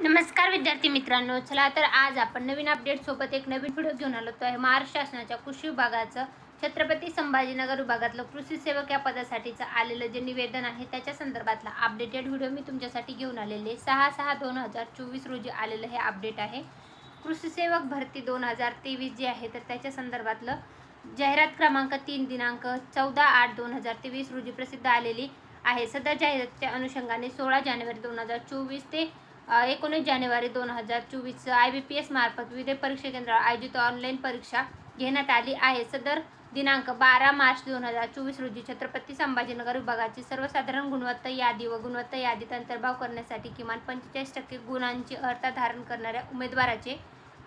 नमस्कार विद्यार्थी मित्रांनो चला तर आज आपण नवीन अपडेट सोबत एक नवीन व्हिडिओ घेऊन आलो. तो आहे महाराष्ट्र शासनाच्या कृषी विभागाचं छत्रपती संभाजीनगर विभागातलं कृषी सेवक या पदासाठीचं आलेलं जे निवेदन आहे त्याच्या संदर्भातला अपडेटेड व्हिडिओ मी तुमच्यासाठी घेऊन आलेले. सहा सहा दोन हजार चोवीस रोजी आलेलं हे अपडेट आहे. कृषी सेवक भरती दोन हजार तेवीस जे आहे तर त्याच्या संदर्भातलं जाहिरात क्रमांक तीन दिनांक चौदा आठ दोन हजार तेवीस रोजी प्रसिद्ध आलेली आहे. सदर जाहिरातच्या अनुषंगाने सोळा जानेवारी दोन हजार चोवीस ते एकोणीस जानेवारी दोन हजार चोवीस आय बी पी एस मार्फत विविध परीक्षा केंद्रावर आयोजित ऑनलाईन परीक्षा घेण्यात आली आहे. सदर दिनांक बारा मार्च दोन हजार चोवीस रोजी छत्रपती संभाजीनगर विभागाची सर्वसाधारण गुणवत्ता यादी व गुणवत्ता यादीत अंतर्भाव करण्यासाठी किमान पंचेचाळीस टक्के गुणांची अर्थ धारण करणाऱ्या उमेदवाराचे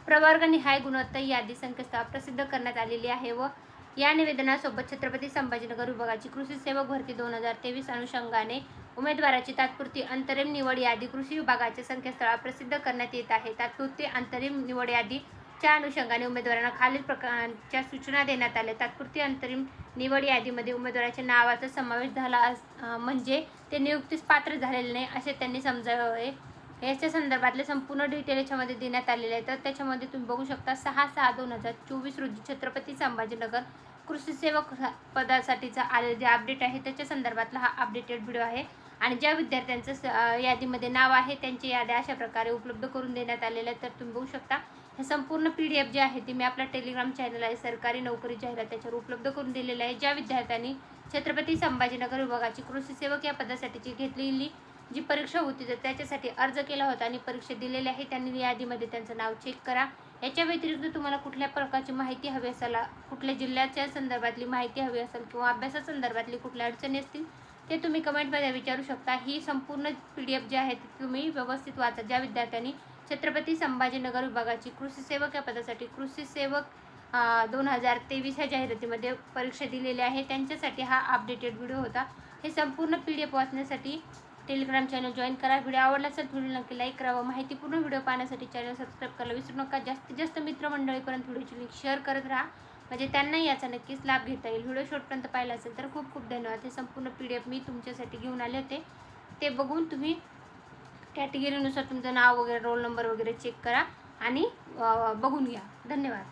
प्रवर्गनिहाय गुणवत्ता यादी संकेतस्थळ प्रसिद्ध करण्यात आलेली आहे व या निवेदनासोबत छत्रपती संभाजीनगर विभागाची कृषी सेवक भरती दोन हजार तेवीस अनुषंगाने उमेदवाराची तात्पुरती अंतरिम निवड यादी कृषी विभागाच्या संकेतस्थळावर प्रसिद्ध करण्यात येत आहे. तात्पुरती अंतरिम निवड यादीच्या अनुषंगाने उमेदवारांना खालील प्रकारच्या सूचना देण्यात आल्या. तात्पुरती अंतरिम निवड यादीमध्ये उमेदवाराच्या नावाचा समावेश झाला अस म्हणजे ते नियुक्तीस पात्र झालेले नाही असे त्यांनी समजावे याच्या संदर्भातले संपूर्ण डिटेल याच्यामध्ये देण्यात आलेले आहे तर त्याच्यामध्ये तुम्ही बघू शकता सहा सहा दोन हजार चोवीस रोजी छत्रपती संभाजीनगर कृषी सेवक पदासाठीचा आलेलं जे अपडेट आहे त्याच्या संदर्भातला हा अपडेटेड व्हिडिओ आहे. आणि ज्या विद्यार्थ्यांचं स- यादीमध्ये नाव आहे त्यांची याद्या अशा प्रकारे उपलब्ध करून देण्यात आलेल्या आहेत. तर तुम्ही बघू शकता हे संपूर्ण पी डी एफ जे आहे ती मी आपल्या टेलिग्राम चॅनल आहे सरकारी नोकरी जाहिरात त्याच्यावर उपलब्ध करून दिलेलं आहे. ज्या विद्यार्थ्यांनी छत्रपती संभाजीनगर विभागाची कृषी सेवक या पदासाठीची घेतलेली जी परीक्षा होती तर त्याच्यासाठी अर्ज केला होता आणि परीक्षा दिलेली आहे. त्यांनी यादीमध्ये त्यांचं नाव चेक करा. याच्या व्यतिरिक्त तुम्हाला कुठल्या प्रकारची माहिती हवी असेल कुठल्या जिल्ह्याच्या संदर्भातली माहिती हवी असेल किंवा अभ्यासासंदर्भातली कुठल्या अडचणी असतील ते तुम्ही कमेंटमध्ये विचारू शकता. ही संपूर्ण पी डी एफ जी आहे ती तुम्ही व्यवस्थित वाचा. ज्या विद्यार्थ्यांनी छत्रपती संभाजीनगर विभागाची कृषी सेवक या पदासाठी कृषी सेवक दोन हजार तेवीस ह्या जाहिरातीमध्ये परीक्षा दिलेली आहे. त्यांच्यासाठी हा अपडेटेड व्हिडिओ होता. हे संपूर्ण पी डी एफ वाचण्यासाठी टेलिग्राम चॅनल जॉईन करा. व्हिडिओ आवडला असेल व्हिडिओ नक्की लाईक करा व माहितीपूर्ण व्हिडिओ पाहण्यासाठी चॅनल सबस्क्राईब करायला विसरू नका. जास्तीत जास्त मित्रमंडळीपर्यंत व्हिडिओची लिंक शेअर करत राहा. म्हणजे त्यांनाही याचा नक्कीच लाभ घेता येईल. व्हिडिओ शॉर्टपर्यंत पाहिला असेल तर खूप खूप धन्यवाद. हे संपूर्ण पी डी एफ मी तुमच्यासाठी घेऊन आले होते. ते बघून तुम्ही कॅटेगरीनुसार तुमचं नाव वगैरे रोल नंबर वगैरे चेक करा आणि बघून घ्या. धन्यवाद.